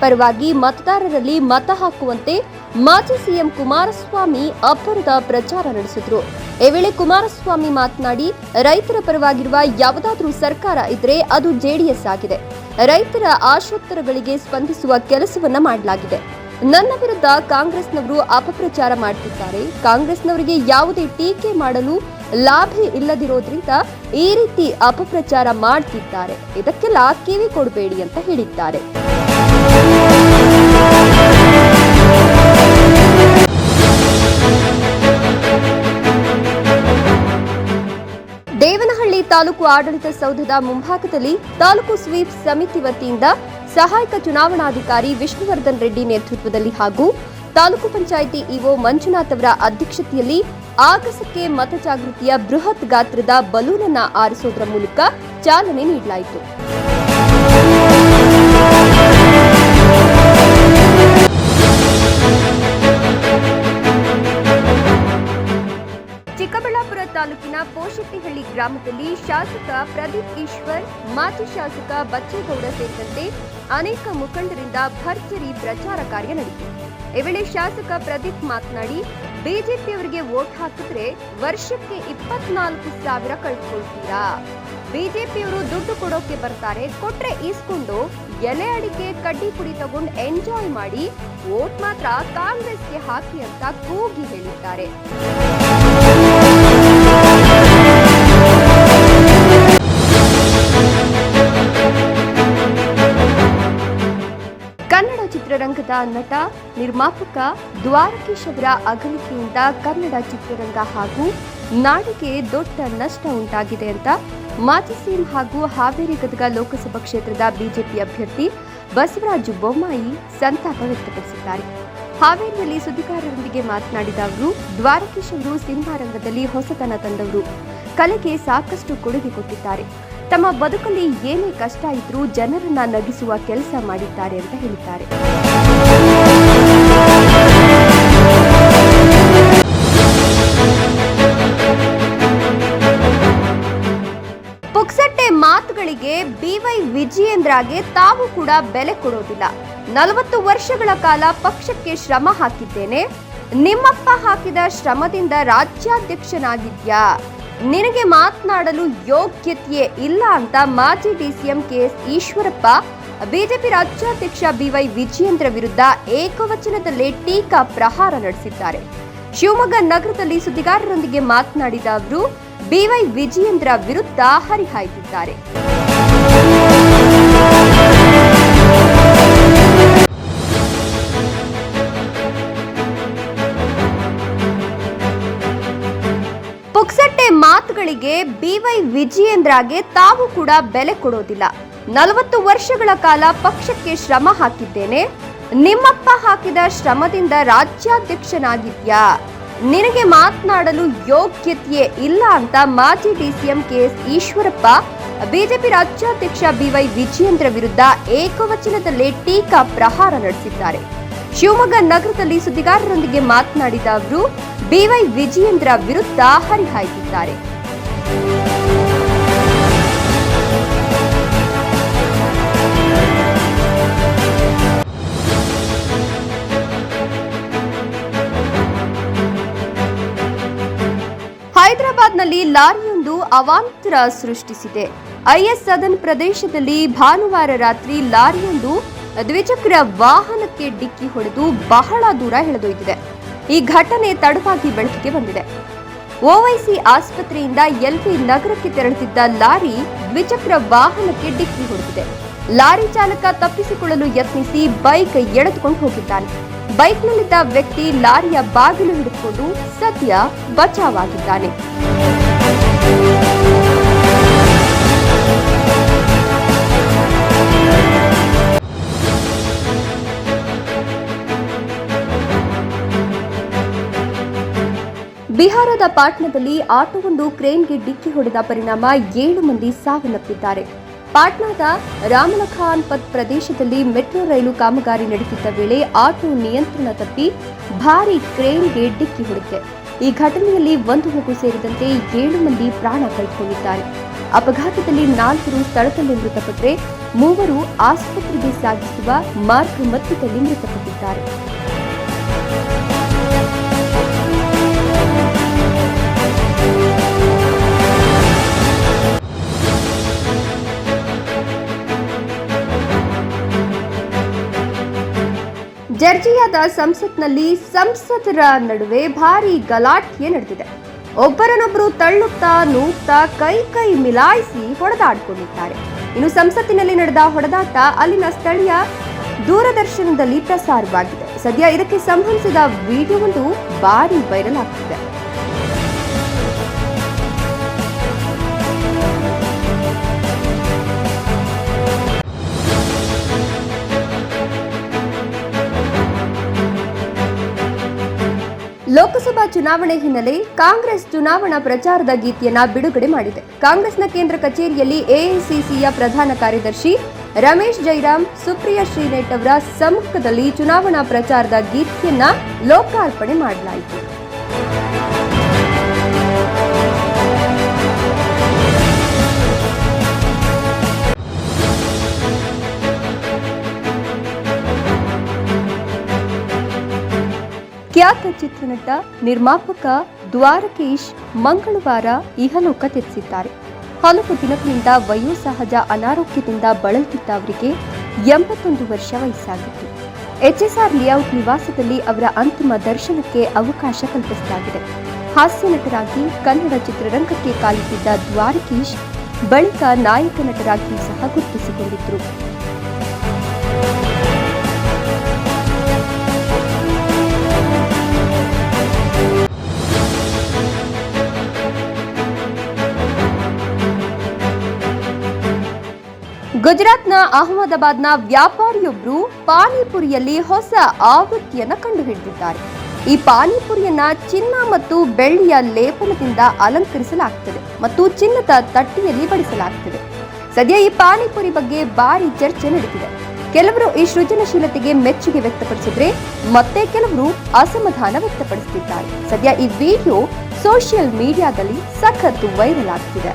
ಪರವಾಗಿ ಮತದಾರರಲ್ಲಿ ಮತ ಹಾಕುವಂತೆ ಮಾಜಿ ಸಿಎಂ ಕುಮಾರಸ್ವಾಮಿ ಅಬ್ಬರದ ಪ್ರಚಾರ ನಡೆಸಿದ್ರು. ಈ ವೇಳೆ ಕುಮಾರಸ್ವಾಮಿ ಮಾತನಾಡಿ, ರೈತರ ಪರವಾಗಿರುವ ಯಾವುದಾದ್ರೂ ಸರ್ಕಾರ ಇದ್ರೆ ಅದು ಜೆಡಿಎಸ್ ಆಗಿದೆ. ರೈತರ ಆಶೋತ್ತರಗಳಿಗೆ ಸ್ಪಂದಿಸುವ ಕೆಲಸವನ್ನ ಮಾಡಲಾಗಿದೆ. ನನ್ನ ವಿರುದ್ಧ ಕಾಂಗ್ರೆಸ್ನವರು ಅಪಪ್ರಚಾರ ಮಾಡುತ್ತಿದ್ದಾರೆ ಕಾಂಗ್ರೆಸ್ನವರಿಗೆ ಯಾವುದೇ ಟೀಕೆ ಮಾಡಲು ಲಾಭ ಇಲ್ಲದಿರೋದ್ರಿಂದ ಈ ರೀತಿ ಅಪಪ್ರಚಾರ ಮಾಡ್ತಿದ್ದಾರೆ. ಇದಕ್ಕೆಲ್ಲ ಕಿವಿ ಕೊಡಬೇಡಿ ಅಂತ ಹೇಳಿದ್ದಾರೆ. ದೇವನಹಳ್ಳಿ ತಾಲೂಕು ಆಡಳಿತ ಸೌಧದ ಮುಂಭಾಗದಲ್ಲಿ ತಾಲೂಕು ಸ್ವೀಪ್ ಸಮಿತಿ ವತಿಯಿಂದ ಸಹಾಯಕ ಚುನಾವಣಾಧಿಕಾರಿ ವಿಷ್ಣುವರ್ಧನ್ ರೆಡ್ಡಿ ನೇತೃತ್ವದಲ್ಲಿ ಹಾಗೂ ತಾಲೂಕು ಪಂಚಾಯಿತಿ ಇಒ ಮಂಜುನಾಥ್ ಅವರ ಅಧ್ಯಕ್ಷತೆಯಲ್ಲಿ ಆಗಸಕ್ಕೆ ಮತ ಜಾಗೃತಿಯ ಬೃಹತ್ ಗಾತ್ರದ ಬಲೂನನ್ನ ಆರಿಸೋದರ ಮೂಲಕ ಚಾಲನೆ ನೀಡಲಾಯಿತು. ಚಿಕ್ಕಬಳ್ಳಾಪುರ ತಾಲೂಕಿನ ಪೋಷಟ್ಟಿಹಳ್ಳಿ ಗ್ರಾಮದಲ್ಲಿ ಶಾಸಕ ಪ್ರದೀಪ್ ಈಶ್ವರ್, ಮಾಜಿ ಶಾಸಕ ಬಚ್ಚೇಗೌಡ ಸೇರಿದಂತೆ ಅನೇಕ ಮುಖಂಡರಿಂದ ಭರ್ಜರಿ ಪ್ರಚಾರ ಕಾರ್ಯ ನಡೆಯಿತು. ಈ ವೇಳೆ ಶಾಸಕ ಪ್ರದೀಪ್ ಮಾತನಾಡಿ ಬಿಜೆಪಿಯವರಿಗೆ ವೋಟ್ ಹಾಕಿದ್ರೆ ವರ್ಷಕ್ಕೆ ಇಪ್ಪತ್ನಾಲ್ಕು ಸಾವಿರ ಕಳ್ಕೊಳ್ತೀರಾ ಬಿಜೆಪಿಯವರು ದುಡ್ಡು ಕೊಡೋಕೆ ಬರ್ತಾರೆ, ಕೊಟ್ರೆ ಈಸ್ಕೊಂಡು ಎಲೆ ಅಡಿಕೆ, ಕಡ್ಡಿ ಪುಡಿ ತಗೊಂಡು ಎಂಜಾಯ್ ಮಾಡಿ, ವೋಟ್ ಮಾತ್ರ ಕಾಂಗ್ರೆಸ್ಗೆ ಹಾಕಿ ಅಂತ ಕೂಗಿ ಹೇಳಿದ್ದಾರೆ. ಚಿತ್ರರಂಗದ ನಟ, ನಿರ್ಮಾಪಕ ದ್ವಾರಕೀಶ್ ಅವರ ಅಗಲಿಕೆಯಿಂದ ಕನ್ನಡ ಚಿತ್ರರಂಗ ಹಾಗೂ ನಾಡಿಗೆ ದೊಡ್ಡ ನಷ್ಟ ಉಂಟಾಗಿದೆ ಅಂತ ಮಾಜಿ ಸಿಎಂ ಹಾಗೂ ಹಾವೇರಿ ಗದಗ ಲೋಕಸಭಾ ಕ್ಷೇತ್ರದ ಬಿಜೆಪಿ ಅಭ್ಯರ್ಥಿ ಬಸವರಾಜ ಬೊಮ್ಮಾಯಿ ಸಂತಾಪ ವ್ಯಕ್ತಪಡಿಸಿದ್ದಾರೆ. ಹಾವೇರಿಯಲ್ಲಿ ಸುದ್ದಿಗಾರರೊಂದಿಗೆ ಮಾತನಾಡಿದ ಅವರು, ದ್ವಾರಕೀಶ್ ಅವರು ಸಿನಿಮಾ ರಂಗದಲ್ಲಿ ಹೊಸತನ ತಂದವರು. ಕಲೆಗೆ ಸಾಕಷ್ಟು ಕೊಡುಗೆ ಕೊಟ್ಟಿದ್ದಾರೆ. ತಮ್ಮ ಬದುಕಲ್ಲಿ ಏನೇ ಕಷ್ಟ ಇದ್ರೂ ಜನರನ್ನ ನಗಿಸುವ ಕೆಲಸ ಮಾಡಿದ್ದಾರೆ ಅಂತ ಹೇಳಿದ್ದಾರೆ. ಪುಕ್ಸಟ್ಟೆ ಮಾತುಗಳಿಗೆ ಬಿವೈ ವಿಜಯೇಂದ್ರಗೆ ತಾವು ಕೂಡ ಬೆಲೆ ಕೊಡೋದಿಲ್ಲ. ನಲವತ್ತು ವರ್ಷಗಳ ಕಾಲ ಪಕ್ಷಕ್ಕೆ ಶ್ರಮ ಹಾಕಿದ್ದೇನೆ. ನಿಮ್ಮಪ್ಪ ಹಾಕಿದ ಶ್ರಮದಿಂದ ರಾಜ್ಯಾಧ್ಯಕ್ಷನಾಗಿದ್ಯಾ? ನಿನಗೆ ಮಾತನಾಡಲು ಯೋಗ್ಯತೆಯೇ ಇಲ್ಲ ಅಂತ ಮಾಜಿ ಡಿಸಿಎಂ ಕೆಎಸ್ ಈಶ್ವರಪ್ಪ, ಬಿಜೆಪಿ ರಾಜ್ಯಾಧ್ಯಕ್ಷ ಬಿವೈ ವಿಜಯೇಂದ್ರ ವಿರುದ್ಧ ಏಕವಚನದಲ್ಲೇ ಟೀಕಾ ಪ್ರಹಾರ ನಡೆಸಿದ್ದಾರೆ. ಶಿವಮೊಗ್ಗ ನಗರದಲ್ಲಿ ಸುದ್ದಿಗಾರರೊಂದಿಗೆ ಮಾತನಾಡಿದ ಅವರು, ಬಿವೈ ವಿಜಯೇಂದ್ರ ವಿರುದ್ಧ ಹರಿಹಾಯ್ದಿದ್ದಾರೆ. ವಿಜಯೇಂದ್ರಗೆ ತಾವು ಕೂಡ ಬೆಲೆ ಕೊಡೋದಿಲ್ಲ. ನಲವತ್ತು ವರ್ಷಗಳ ಕಾಲ ಪಕ್ಷಕ್ಕೆ ಶ್ರಮ ಹಾಕಿದ್ದೇನೆ. ನಿಮ್ಮಪ್ಪ ಹಾಕಿದ ಶ್ರಮದಿಂದ ರಾಜ್ಯಾಧ್ಯಕ್ಷನಾಗಿದ್ಯಾ? ನಿನಗೆ ಮಾತನಾಡಲು ಯೋಗ್ಯತೆಯೇ ಇಲ್ಲ ಅಂತ ಮಾಜಿ ಡಿಸಿಎಂ ಕೆಎಸ್ ಈಶ್ವರಪ್ಪ, ಬಿಜೆಪಿ ರಾಜ್ಯಾಧ್ಯಕ್ಷ ಬಿವೈ ವಿಜಯೇಂದ್ರ ವಿರುದ್ಧ ಏಕವಚನದಲ್ಲಿ ಟೀಕಾ ಪ್ರಹಾರ ನಡೆಸಿದ್ದಾರೆ. ಶಿವಮೊಗ್ಗ ನಗರದಲ್ಲಿ ಸುದ್ದಿಗಾರರೊಂದಿಗೆ ಮಾತನಾಡಿದ ಅವರು, ಬಿವೈ ವಿಜಯೇಂದ್ರ ವಿರುದ್ಧ ಹರಿಹಾಯ್ದಿದ್ದಾರೆ. ಲಾರಿಯೊಂದು ಅವಾಂತರ ಸೃಷ್ಟಿಸಿದೆ. ಐಎಸ್ ಸದನ್ ಪ್ರದೇಶದಲ್ಲಿ ಭಾನುವಾರ ರಾತ್ರಿ ಲಾರಿಯೊಂದು ದ್ವಿಚಕ್ರ ವಾಹನಕ್ಕೆ ಡಿಕ್ಕಿ ಹೊಡೆದು ಬಹಳ ದೂರ ಎಳೆದೊಯ್ದಿದೆ. ಈ ಘಟನೆ ತಡವಾಗಿ ಬೆಳಕಿಗೆ ಬಂದಿದೆ. ಓವೈಸಿ ಆಸ್ಪತ್ರೆಯಿಂದ ಎಲ್ಪಿ ನಗರಕ್ಕೆ ತೆರಳುತ್ತಿದ್ದ ಲಾರಿ ದ್ವಿಚಕ್ರ ವಾಹನಕ್ಕೆ ಡಿಕ್ಕಿ ಹೊಡೆದಿದೆ. ಲಾರಿ ಚಾಲಕ ತಪ್ಪಿಸಿಕೊಳ್ಳಲು ಯತ್ನಿಸಿ ಬೈಕ್ ಎಳೆದುಕೊಂಡು ಹೋಗಿದ್ದಾನೆ. ಬೈಕ್ನಲ್ಲಿದ್ದ ವ್ಯಕ್ತಿ ಲಾರಿಯ ಬಾಗಿಲು ಹಿಡಿದುಕೊಂಡು ಸದ್ಯ ಬಚಾವಾಗಿದ್ದಾನೆ ಬಿಹಾರದ ಪಾಟ್ನಾದಲ್ಲಿ ಆಟೋವೊಂದು ಕ್ರೇನ್ಗೆ ಡಿಕ್ಕಿ ಹೊಡೆದ ಪರಿಣಾಮ ಏಳು ಮಂದಿ ಸಾವನ್ನಪ್ಪಿದ್ದಾರೆ. ಪಾಟ್ನಾದ ರಾಮಲಖಾನ್ ಪತ್ ಪ್ರದೇಶದಲ್ಲಿ ಮೆಟ್ರೋ ರೈಲು ಕಾಮಗಾರಿ ನಡೆಸಿದ್ದ ವೇಳೆ ಆಟೋ ನಿಯಂತ್ರಣ ತಪ್ಪಿ ಭಾರೀ ಕ್ರೇನ್ಗೆ ಡಿಕ್ಕಿ ಹೊಡೆದಿದೆ. ಈ ಘಟನೆಯಲ್ಲಿ ಒಂದು ಮಗು ಸೇರಿದಂತೆ ಏಳು ಮಂದಿ ಪ್ರಾಣ ಕಳೆದುಕೊಂಡಿದ್ದಾರೆ. ಅಪಘಾತದಲ್ಲಿ ನಾಲ್ವರು ಸ್ಥಳದಲ್ಲಿ ಮೃತಪಟ್ಟರೆ ಮೂವರು ಆಸ್ಪತ್ರೆಗೆ ಸಾಗಿಸುವ ಮಾರ್ಗ ಮಧ್ಯದಲ್ಲಿ ಮೃತಪಟ್ಟಿದ್ದಾರೆ. ಜರ್ಜಿಯಾದ ಸಂಸತ್ನಲ್ಲಿ ಸಂಸದರ ನಡುವೆ ಭಾರಿ ಗಲಾಟೆ ನಡೆದಿದೆ. ಒಬ್ಬರನ್ನೊಬ್ಬರು ತಳ್ಳುತ್ತಾ ನೂಕ್ತಾ ಕೈ ಕೈ ಮಿಲಾಯಿಸಿ ಹೊಡೆದಾಡಿಕೊಂಡಿದ್ದಾರೆ. ಇನ್ನು ಸಂಸತ್ತಿನಲ್ಲಿ ನಡೆದ ಹೊಡೆದಾಟ ಅಲ್ಲಿನ ಸ್ಥಳೀಯ ದೂರದರ್ಶನದಲ್ಲಿ ಪ್ರಸಾರವಾಗಿದೆ. ಸದ್ಯ ಇದಕ್ಕೆ ಸಂಬಂಧಿಸಿದ ವಿಡಿಯೋ ಒಂದು ಭಾರಿ ವೈರಲ್ ಆಗ್ತಿದೆ. ಲೋಕಸಭಾ ಚುನಾವಣೆ ಹಿನ್ನೆಲೆ ಕಾಂಗ್ರೆಸ್ ಚುನಾವಣಾ ಪ್ರಚಾರದ ಗೀತೆಯನ್ನ ಬಿಡುಗಡೆ ಮಾಡಿದೆ. ಕಾಂಗ್ರೆಸ್ನ ಕೇಂದ್ರ ಕಚೇರಿಯಲ್ಲಿ ಎಐಸಿಸಿಯ ಪ್ರಧಾನ ಕಾರ್ಯದರ್ಶಿ ರಮೇಶ್ ಜೈರಾಮ್, ಸುಪ್ರಿಯಾ ಶ್ರೀನೆಟ್ ಅವರ ಸಮ್ಮುಖದಲ್ಲಿ ಚುನಾವಣಾ ಪ್ರಚಾರದ ಗೀತೆಯನ್ನ ಲೋಕಾರ್ಪಣೆ ಮಾಡಲಾಯಿತು. ಖ್ಯಾತ ಚಿತ್ರನಟ, ನಿರ್ಮಾಪಕ ದ್ವಾರಕೀಶ್ ಮಂಗಳವಾರ ಇಹಲೋಕ ತ್ಯಜಿಸಿದ್ದಾರೆ ಹಲವು ದಿನಗಳಿಂದ ವಯೋಸಹಜ ಅನಾರೋಗ್ಯದಿಂದ ಬಳಲುತ್ತಿದ್ದ ಅವರಿಗೆ ಎಂಬತ್ತೊಂದು ವರ್ಷ ವಯಸ್ಸಾಗಿತ್ತು. ಎಚ್ಎಸ್ಆರ್ ಲೇಔಟ್ ನಿವಾಸದಲ್ಲಿ ಅವರ ಅಂತಿಮ ದರ್ಶನಕ್ಕೆ ಅವಕಾಶ ಕಲ್ಪಿಸಲಾಗಿದೆ. ಹಾಸ್ಯ ನಟರಾಗಿ, ಕನ್ನಡ ಚಿತ್ರರಂಗಕ್ಕೆ ಕಾಲಿಟ್ಟಿದ್ದ ದ್ವಾರಕೀಶ್, ಬಳಿಕ ನಾಯಕ ನಟರಾಗಿಯೂ ಸಹ ಗುರುತಿಸಿಕೊಂಡಿದ್ದರು. ಗುಜರಾತ್ನ ಅಹಮದಾಬಾದ್ನ ವ್ಯಾಪಾರಿಯೊಬ್ಬರು ಪಾನಿಪುರಿಯಲ್ಲಿ ಹೊಸ ಆವೃತ್ತಿಯನ್ನು ಕಂಡುಹಿಡಿದಿದ್ದಾರೆ. ಈ ಪಾನಿಪುರಿಯನ್ನ ಚಿನ್ನ ಮತ್ತು ಬೆಳ್ಳಿಯ ಲೇಪನದಿಂದ ಅಲಂಕರಿಸಲಾಗುತ್ತದೆ ಮತ್ತು ಚಿನ್ನದ ತಟ್ಟಿಯಲ್ಲಿ ಬಡಿಸಲಾಗುತ್ತದೆ ಸದ್ಯ ಈ ಪಾನಿಪುರಿ ಬಗ್ಗೆ ಭಾರಿ ಚರ್ಚೆ ನಡೆದಿದೆ. ಕೆಲವರು ಈ ಸೃಜನಶೀಲತೆಗೆ ಮೆಚ್ಚುಗೆ ವ್ಯಕ್ತಪಡಿಸಿದ್ರೆ ಮತ್ತೆ ಕೆಲವರು ಅಸಮಾಧಾನ ವ್ಯಕ್ತಪಡಿಸುತ್ತಿದ್ದಾರೆ ಸದ್ಯ ಈ ವಿಡಿಯೋ ಸೋಷಿಯಲ್ ಮೀಡಿಯಾದಲ್ಲಿ ಸಖತ್ತು ವೈರಲ್ ಆಗ್ತಿದೆ.